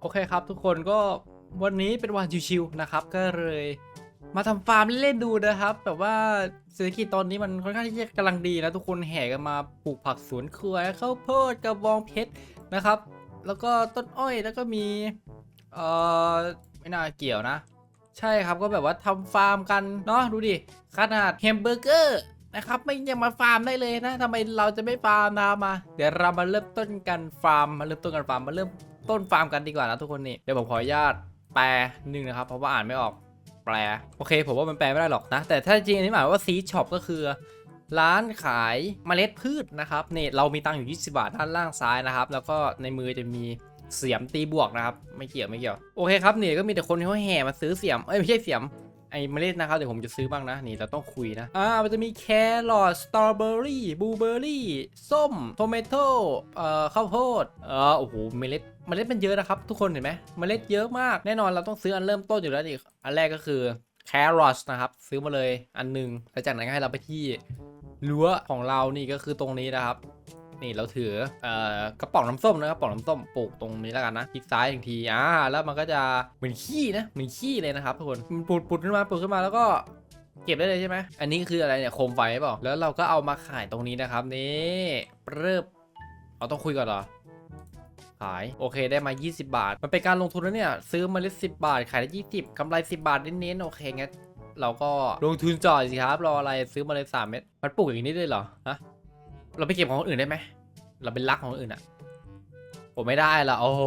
โอเคครับทุกคนก็วันนี้เป็นวันชิวๆนะครับ ก็เลยมาทำฟาร์มเล่นๆดูนะครับ แบบว่าเศรษฐกิจตอนนี้มันค่อนข้างที่จะกำลังดีนะทุกคนแห่กันมาปลูกผักสวนครัวข้าวโพดกระบองเพชรนะครับ แล้วก็ต้นอ้อยแล้วก็มีเอ่อไม่น่าเกี่ยวนะ ใช่ครับก็แบบว่าทำฟาร์มกันเนาะดูดิขนาดแฮมเบอร์เกอร์นะครับไม่ยังมาฟาร์มได้เลยนะทำไมเราจะไม่ฟาร์มนะมา เดี๋ยวเรามาเริ่มต้นกันฟาร์มมาเริ่มต้นกันฟาร์มมาเริ่ม ต้นฟาร์มกันดีกว่านะทุกคนนี่เดี๋ยวผมขออนุญาตแปลหนึ่งนะครับเพราะว่าอ่านไม่ออกแปลโอเค ผมว่ามันแปลไม่ได้หรอกนะ แต่ถ้าจริงอันนี้หมายว่าซีช็อปก็คือ ร้านขายเมล็ดพืชนะครับนี่เรามีตังค์อยู่ 20 บาทด้านล่างซ้ายนะครับ แล้วก็ในมือจะมีเสียมตีบวกนะครับ ไม่เกี่ยวไม่เกี่ยวโอเคครับนี่ก็มีแต่คนที่เขาแห่มาซื้อเสียมเอ้ยไม่ใช่เสียม ไอ้เมล็ดนะครับเดี๋ยวผมจะซื้อบ้างนะ นี่เราต้องคุยนะ อ่า มันจะมีแครอทสตรอเบอรี่บลูเบอรี่ ส้มโทเมโต้เอ่อ ข้าวโพด เออโอ้โห เมล็ดเมล็ดมันเยอะนะครับ ทุกคนเห็นไหมเมล็ดเยอะมาก แน่นอนเราต้องซื้ออันเริ่มต้นอยู่แล้วดิอันแรกก็คือแครอทนะครับ ซื้อมาเลยอันหนึงแล้วจากนั้นก็ให้เราไปที่รั้วของเรานี่ก็คือตรงนี้นะครับ นี่เราถือเอ่อกระป๋องน้ำส้มนะกระป๋องน้ำส้มปลูกตรงนี้แล้วกันนะคลิกซ้ายอีกทีอ่าแล้วมันก็จะเหมือนขี้นะเหมือนขี้เลยนะครับทุกคนมันปุดปุดขึ้นมาปุดขึ้นมาแล้วก็เก็บได้เลยใช่ไหมอันนี้คืออะไรเนี่ยโคมไฟเปล่าแล้วเราก็เอามาขายตรงนี้นะครับนี่เริ่มเอาต้องคุยก่อนเหรอขายโอเคได้มา 20 บาท มันเป็นการลงทุนนะเนี่ย ซื้อเมาเล็ด10 บาท ขายได้ 20 กำไร 10 บาทเน้นๆโอเคงั้นเราก็ลงทุนจ่อยสิครับ รออะไรซื้อมาเลยสามเม็ดมันปลูกอย่างนี้ได้เหรอฮะ เราไปเก็บของคนอื่นได้ไหม เราเป็นรักของคนอื่นอะผมไม่ได้ละโอ้โห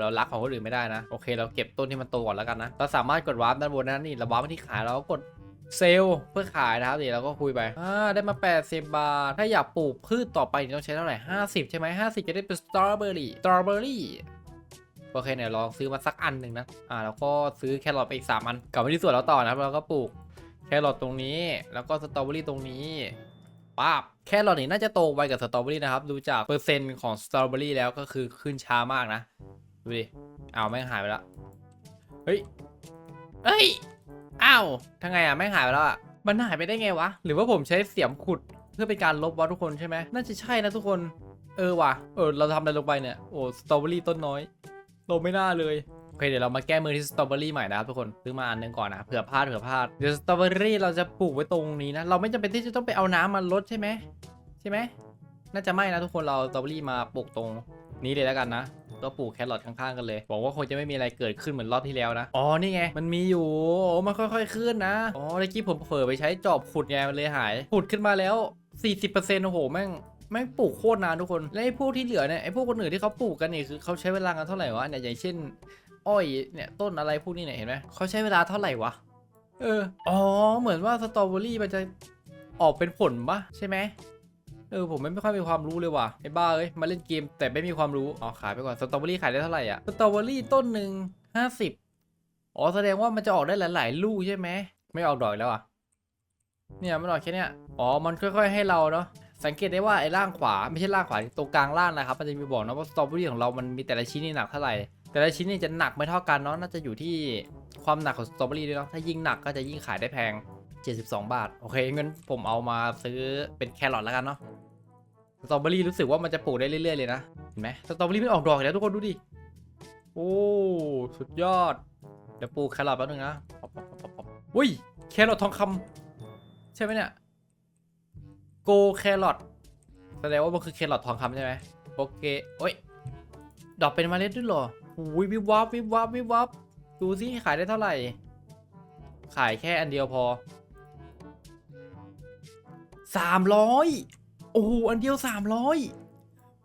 เรารักของคนอื่นไม่ได้นะ โอเค เราเก็บต้นที่มันโตก่อนแล้วกันนะ เราสามารถกดวาร์ปด้านบนนั้นนี่ เราวาร์ปไปที่ขายเราก็กดเซลล์เพื่อขายนะครับเดี๋ยวเราก็คุยไปอ่าได้มา 80 บาท ถ้าอยากปลูกพืชต่อไปต้องใช้เท่าไหร่ 50 ใช่ไหม50 จะได้เป็นสตรอเบอรี่สตรอเบอรี่โอเคเนี่ยลองซื้อมาสักอันหนึ่งนะ อ่าแล้วก็ซื้อแครอทไปอีกสามอันกลับมาที่สวนเราต่อนะครับเราก็ปลูกแครอทตรงนี้ แล้วก็สตรอเบอรี่ตรงนี้ ป๊าบแครอทนี่น่าจะโตไวกับสตรอเบอรี่นะครับ ดูจากเปอร์เซ็นต์ของสตรอเบอรี่แล้วก็คือขึ้นช้ามากนะ ดูดิอ้าวแม่งหายไปแล้วเฮ้ยเฮ้ยอ้าวทั้งไงอะแม่งหายไปแล้วอะมันหายไปได้ไงวะ หรือว่าผมใช้เสียมขุดเพื่อเป็นการลบวะทุกคนใช่ไหมน่าจะใช่นะทุกคน เออว่ะ เออเราทำอะไรลงไปเนี่ย โอ้สตรอเบอรี่ต้นน้อย ลงไม่น่าเลย เคเดี๋ยวเรามาแก้มือที่สตรอเบอรี่ใหม่นะครับทุกคนซื้อมาอันหนึงก่อนนะเผื่อพลาดเผื่อพลาดเดี๋ยวสตรอเบอรี่เราจะปลูกไว้ตรงนี้นะเราไม่จำเป็นที่จะต้องไปเอาน้ำมาลดใช่ไหมใช่ไหมน่าจะไม่นะทุกคนเราสตรอเบอรี่มาปลูกตรงนี้เลยแล้วกันนะก็ปลูกแครอทข้างๆกันเลยบอกว่าคงจะไม่มีอะไรเกิดขึ้นเหมือนรอบที่แล้วนะ อ๋อ นี่ไง มันมีอยู่ โอ้มันค่อยๆขึ้นนะ อ๋อเมื่อกี้ผมเผลอไปใช้จอบขุดไงมันเลยหาย ขุดขึ้นมาแล้ว 40%โอ้โห แม่ง แม่งปลูกโคตรนานทุกคน และไอ้พวกที่เหลือเนี่ย ไอ้พวกคนอื่นที่เขาปลูกกันนี่คือเขาใช้เวลากันเท่าไหร่วะเนี่ย อย่างเช่น อ้อยเนี่ยต้นอะไรพวกนี้เนี่ยเห็นไหมเขาใช้เวลาเท่าไหร่วะเอออ๋อเหมือนว่าสตรอเบอรี่มันจะออกเป็นผลปะใช่ไหมเออผมไม่ค่อยมีความรู้เลยว่ะไอ้บ้าเอ้ยมาเล่นเกมแต่ไม่มีความรู้อ๋อขายไปก่อนสตรอเบอรี่ขายได้เท่าไหร่อะสตรอเบอรี่ต้นหนึ่งห้าสิบอ๋อแสดงว่ามันจะออกได้หลาย ๆ ลูกใช่ไหมไม่ออกดอกอีกแล้วอะเนี่ยมันออกแค่เนี้ยอ๋อมันค่อย ๆ ให้เราเนาะสังเกตได้ว่าไอ้ล่างขวาไม่ใช่ล่างขวาตรงกลางล่างนะครับมันจะมีบอกนะว่าสตรอเบอรี่ของเรามันมีแต่ละชิ้นนี่หนักเท่าไหร่ แต่ละชิ้นเนี่ยจะหนักไม่เท่ากันเนาะน่าจะอยู่ที่ความหนักของสตรอเบอรี่ด้วยเนาะถ้ายิ่งหนักก็จะยิ่งขายได้แพง 72 บาท โอเคงั้นผมเอามาซื้อเป็นแครอทแล้วกันเนาะสตรอเบอรี่รู้สึกว่ามันจะปลูกได้เรื่อยๆเลยนะเห็นไหมสตรอเบอรี่มันออกดอกแล้วทุกคนดูดิโอ้สุดยอดเดี๋ยวปลูกแครอทแป๊บนึงนะอุ้ยแครอททองคำใช่ไหมเนี่ยโกแครอทแสดงว่ามันคือแครอททองคำใช่ไหมโอเคโอ้ยดอกเป็นเมล็ดด้วยเหรอ อุ้ยวิบวับวิบวับวิบวับดูสิขายได้เท่าไหร่ ขายแค่อันเดียวพอสามร้อยโอ้โหอันเดียวสามร้อย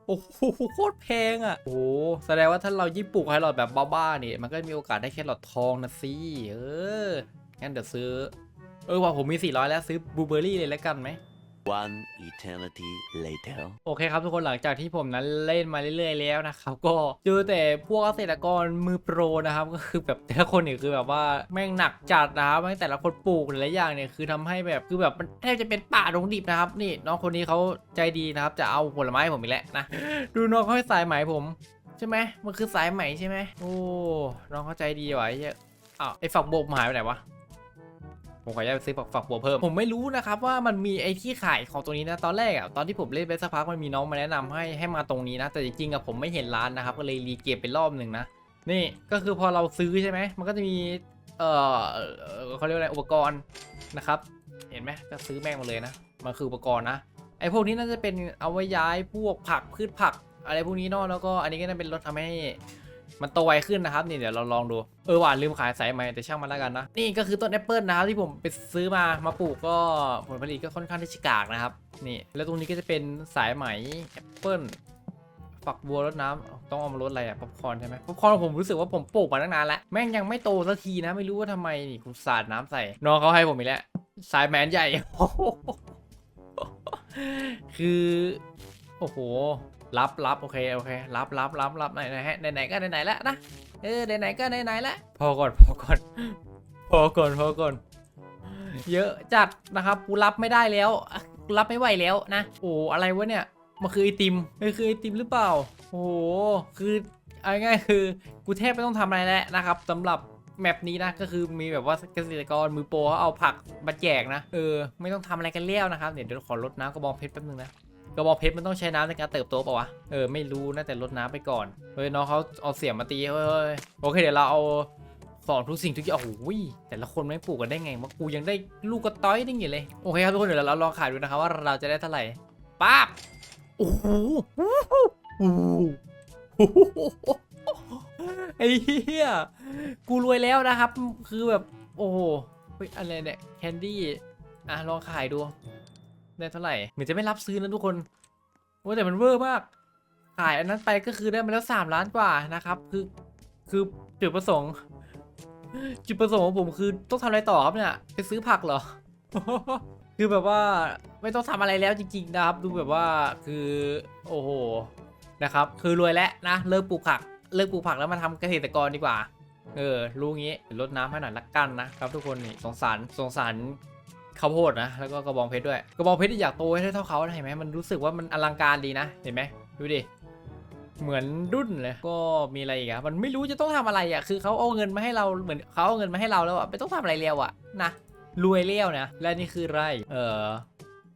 โอ้โหโคตรแพงอะ โอ้โหแสดงว่าถ้าเรายิ่งปลูกแครอทแบบบ้าๆนี่มันก็มีโอกาสได้แครอททองนะสิเอองั้นเดี๋ยวซื้อ เออว่าผมมี 400 แล้วซื้อบลูเบอร์รี่เลยแล้วกันไหม One eternity later. โอเคครับทุกคนหลังจากที่ผมนั้นเล่นมาเรื่อยๆแล้วนะครับ ก็เจอแต่พวกเกษตรกรมือโปรนะครับ ก็คือแบบแต่ละคนเนี่ยคือแบบว่าแม่งหนักจัดนะครับแม่งแต่ละคนปลูกหลายอย่างเนี่ยคือทำให้แบบคือแบบมันแทบจะเป็นป่าดงดิบนะครับ นี่น้องคนนี้เขาใจดีนะครับ จะเอาผลไม้ให้ผมอีกแล้วนะ ดูน้องเขาให้สายไหมผมใช่ไหมมันคือสายไหมใช่ไหมโอ้น้องเขาใจดีว่ะไอ้เหี้ยอ้าวไอ้ฝักโบกมันหายไปไหนวะ ผมขออนุญาตไปซื้อฝักฝักบัวเพิ่ม ผมไม่รู้นะครับว่ามันมีไอ้ที่ขายของตรงนี้นะ ตอนแรกอะตอนที่ผมเล่นไปสักพักมันมีน้องมาแนะนำให้ให้มาตรงนี้นะ แต่จริงๆอะผมไม่เห็นร้านนะครับ ก็เลยรีเกมไปรอบหนึ่งนะ นี่ก็คือพอเราซื้อใช่ไหม มันก็จะมี เออเอ่อเขาเรียกว่าอะไรอุปกรณ์นะครับ เห็นไหมก็ซื้อแม่งมาเลยนะ มันคืออุปกรณ์นะ ไอ้พวกนี้น่าจะเป็นเอาไว้ย้ายพวกผักพืชผัก อะไรพวกนี้เนอะแล้วก็อันนี้ก็น่าเป็นรถทำให้ มันโตไวขึ้นนะครับนี่เดี๋ยวเราลองดูเออหวานลืมขายสายไหมแต่ช่างมันแล้วกันนะนี่ก็คือต้นแอปเปิลนะครับที่ผมไปซื้อมามาปลูกก็ผลผลิตก็ค่อนข้างที่จะกากนะครับนี่แล้วตรงนี้ก็จะเป็นสายไหมแอปเปิลฝักบัวรดน้ำต้องเอามาลดอะไรอะป๊อปคอนใช่ไหมป๊อปคอนผมรู้สึกว่าผมปลูกมาตั้งนานแล้วแม่งยังไม่โตสักทีนะไม่รู้ว่าทำไมนี่กูสาดน้ำใส่น้องเขาให้ผมอีกแล้วสายแมนใหญ่คือโอ้โห รับรับโอเคโอเครับรับรับรับไหนไหนฮะไหนไหนก็ไหนไหนแล้วนะเออไหนไหนก็ไหนไหนแล้วพอก่อนพอก่อนพอก่อนพอก่อนเยอะจัดนะครับกูรับไม่ได้แล้วรับไม่ไหวแล้วนะโอ้อะไรวะเนี่ยมันคือไอติมมันคือไอติมหรือเปล่าโอ้โหคือเอาง่ายคือกูแทบไม่ต้องทำอะไรแล้วนะครับสำหรับแมปนี้นะก็คือมีแบบว่าเกษตรกรมือโปรเขาเอาผักมาแจกนะเออไม่ต้องทำอะไรกันแล้วนะครับเดี๋ยวเดี๋ยวขอลดน้ำกระบองเพชรแป๊บนึงนะ กระบอกเพชรมันต้องใช้น้ำในการเติบโตเปล่าวะ เออไม่รู้นะแต่ลดน้ำไปก่อน เฮ้ยน้องเขาเอาเสียมมาตีเฮ้ยโอเคเดี๋ยวเราเอาสอนทุกสิ่งทุกอย่างโอ้โหแต่ละคนไม่ปลูกกันได้ไงวะกูยังได้ลูกกระต้อยได้ไงเลย โอเคครับทุกคนเดี๋ยวเราลองขายดูนะครับว่าเราจะได้เท่าไหร่ป๊าบโอ้โหโอ้โหโอ้โหไอ้เหี้ยกูรวยแล้วนะครับ คือแบบ โอ้โหเฮ้ยอะไรเนี่ยแคนดี้อะลองขายดู ได้เท่าไหร่เหมือนจะไม่รับซื้อนะทุกคนว่าแต่มันเวอร์มาก ขายอันนั้นไปก็คือได้มาแล้วสามล้านกว่านะครับ คือคือจุดประสงค์ จุดประสงค์ของผมคือต้องทำอะไรต่อครับเนี่ยไปซื้อผักเหรอคือแบบว่าไม่ต้องทำอะไรแล้วจริง ๆ นะครับ ดูแบบว่าคือโอ้โหนะครับ คือรวยแล้วนะเลิกปลูกผักเลิกปลูกผักแล้วมาทำเกษตรกรดีกว่า เออรู้งี้ลดน้ำให้หน่อยละกันนะครับ ทุกคนนี่สงสารสงสาร ข้าวโพดนะ แล้วก็กระบองเพชรด้วย กระบองเพชรอยากโตให้ได้เท่าเขาเห็นไหมมันรู้สึกว่ามันอลังการดีนะ เห็นไหมดูดิ เหมือนรุ่นเลย ก็มีอะไรอีกอะมันไม่รู้จะต้องทำอะไรอะคือเขาเอาเงินมาให้เรา เหมือนเขาเอาเงินมาให้เราแล้วอะไม่ต้องทำอะไรเร็วอะนะ รวยเลี้ยวนะ และนี่คือไร เออ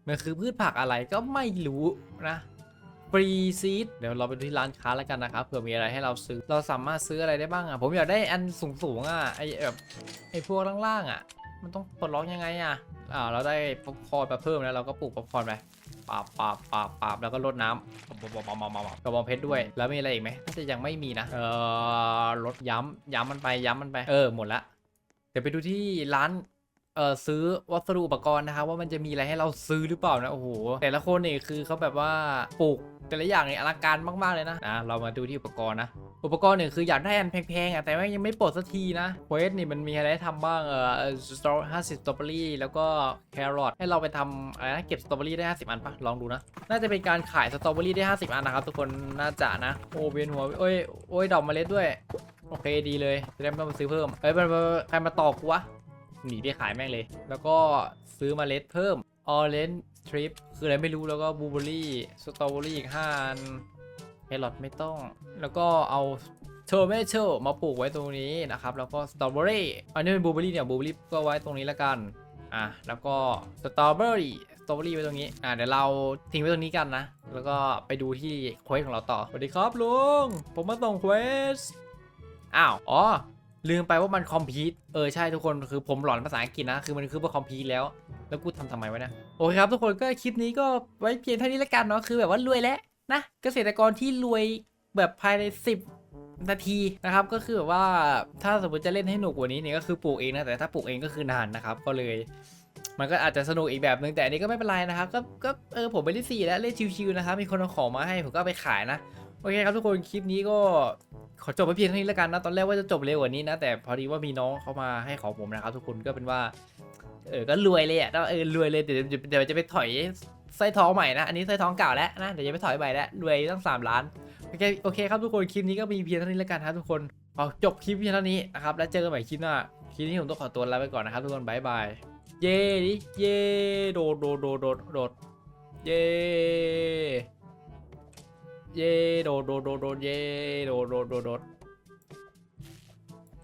มันคือพืชผักอะไรก็ไม่รู้นะฟรีซีดเดี๋ยวเราไปดูที่ร้านค้าแล้วกันนะครับเผื่อมีอะไรให้เราซื้อ เราสามารถซื้ออะไรได้บ้างอะผมอยากได้อันสูงๆอะไอแบบไอพวกล่างๆอะ มันต้องปลดล็อกยังไงอะอ่า เราได้ป๊อปคอร์นมาเพิ่มแล้วเราก็ปลูกป๊อปคอร์นไปปาบปาบปาบปาบแล้วก็รดน้ำปาบปาบปาบปาบปาบกระบองเพชรด้วย แล้วมีอะไรอีกไหมน่าจะยังไม่มีนะ เออรดย้ำย้ำมันไปย้ำมันไป เออ หมดละ เดี๋ยวไปดูที่ร้าน เออซื้อวัสดุอุปกรณ์นะครับว่ามันจะมีอะไรให้เราซื้อหรือเปล่านะ โอ้โห แต่ละคนนี่คือเขาแบบว่าปลูกแต่ละอย่างเนี่ยอลังการมากๆเลยนะ นะ เรามาดูที่อุปกรณ์นะ อุปกรณ์เนี่ยคืออยากได้อันแพงๆอะแต่ว่ายังไม่ปลดสักทีนะเควสนี่มันมีอะไรให้ทำบ้างเออสตรอห้าสิบสตรอเบอรี่แล้วก็แครอทให้เราไปทำอะไรนะเก็บสตรอเบอรี่ได้ 50 อันปะลองดูนะ น่าจะเป็นการขายสตรอเบอรี่ได้ 50 อันนะครับทุกคนน่าจะนะโอ้เวียนหัวโอ้ยโอ้ยดอกเมล็ดด้วย โอเคดีเลยจะได้ไม่ต้องมาซื้อเพิ่มเอ้ยมันมันใครมาตอกกูวะหนีไปขายแม่งเลย แล้วก็ซื้อเมล็ดเพิ่มออเรนจ์ทริปคืออะไรไม่รู้แล้วก็บลูเบอรี่สตรอเบอรี่อีกห้าอัน รอทไม่ต้อง แล้วก็เอาโทเมโตมาปลูกไว้ตรงนี้นะครับ แล้วก็สตรอเบอรี่อันนี้เป็นบลูเบอรี่เนี่ยบลูเบอรี่ก็ไว้ตรงนี้แล้วกันอะแล้วก็สตรอเบอรี่สตรอเบอรี่ไว้ตรงนี้อะเดี๋ยวเราทิ้งไว้ตรงนี้กันนะ แล้วก็ไปดูที่เควสของเราต่อสวัสดีครับลุงผมมาส่งเควสอ้าวอ๋อลืมไปว่ามันคอมพิวเออใช่ทุกคนคือผมหลอนภาษาอังกฤษนะ คือมันคือว่าคอมพิวแล้ว แล้วกูทำทำไมวะนี่ยโอเคครับทุกคนก็คลิปนี้ก็ไว้เพียงเท่านี้แล้วกันเนาะคือแบบว่ารวยแล้ว นะเกษตรกรที่รวยแบบภายใน 10 นาทีนะครับ ก็คือแบบว่าถ้าสมมติจะเล่นให้หนุกกว่านี้เนี่ยก็คือปลูกเองนะแต่ถ้าปลูกเองก็คือนานนะครับ ก็เลย มันก็อาจจะสนุกอีกแบบนึงแต่อันนี้ก็ไม่เป็นไรนะครับก็ก็เออผมไปที่นสี่แล้วเล่นชิวๆนะครับมีคนเอาของมาให้ผมก็ไปขายนะโอเคครับทุกคนคลิปนี้ก็ขอจบไปเพียงเท่านี้แล้วกันนะตอนแรกว่าจะจบเร็วกว่านี้นะแต่พอดีว่ามีน้องเขามาให้ของผมนะครับ ทุกคนก็เป็นว่า เออก็รวยเลยอะเออรวยเลยเดี๋ยวเดี๋ยวจะไปถอย ไส้ทองใหม่นะ อันนี้ไส้ทองเก่าแล้วนะ เดี๋ยวจะไปถอยใหม่แล้วรวยตั้ง 3 ล้าน โอเคโอเคครับทุกคน คลิปนี้ก็มีเพียงเท่านี้แล้วกันครับทุกคนเอจบคลิปเพียงเท่านี้นะครับ แล้วเจอกันใหม่คลิปหน้า คลิปนี้ผมต้องขอตัวลาไปก่อนนะครับทุกคนบายบาย เย้ดิเย้โดดโดดโดดโดดโดดเย้เย้โดดโดดโดดโดดเย้โดดโดดโดด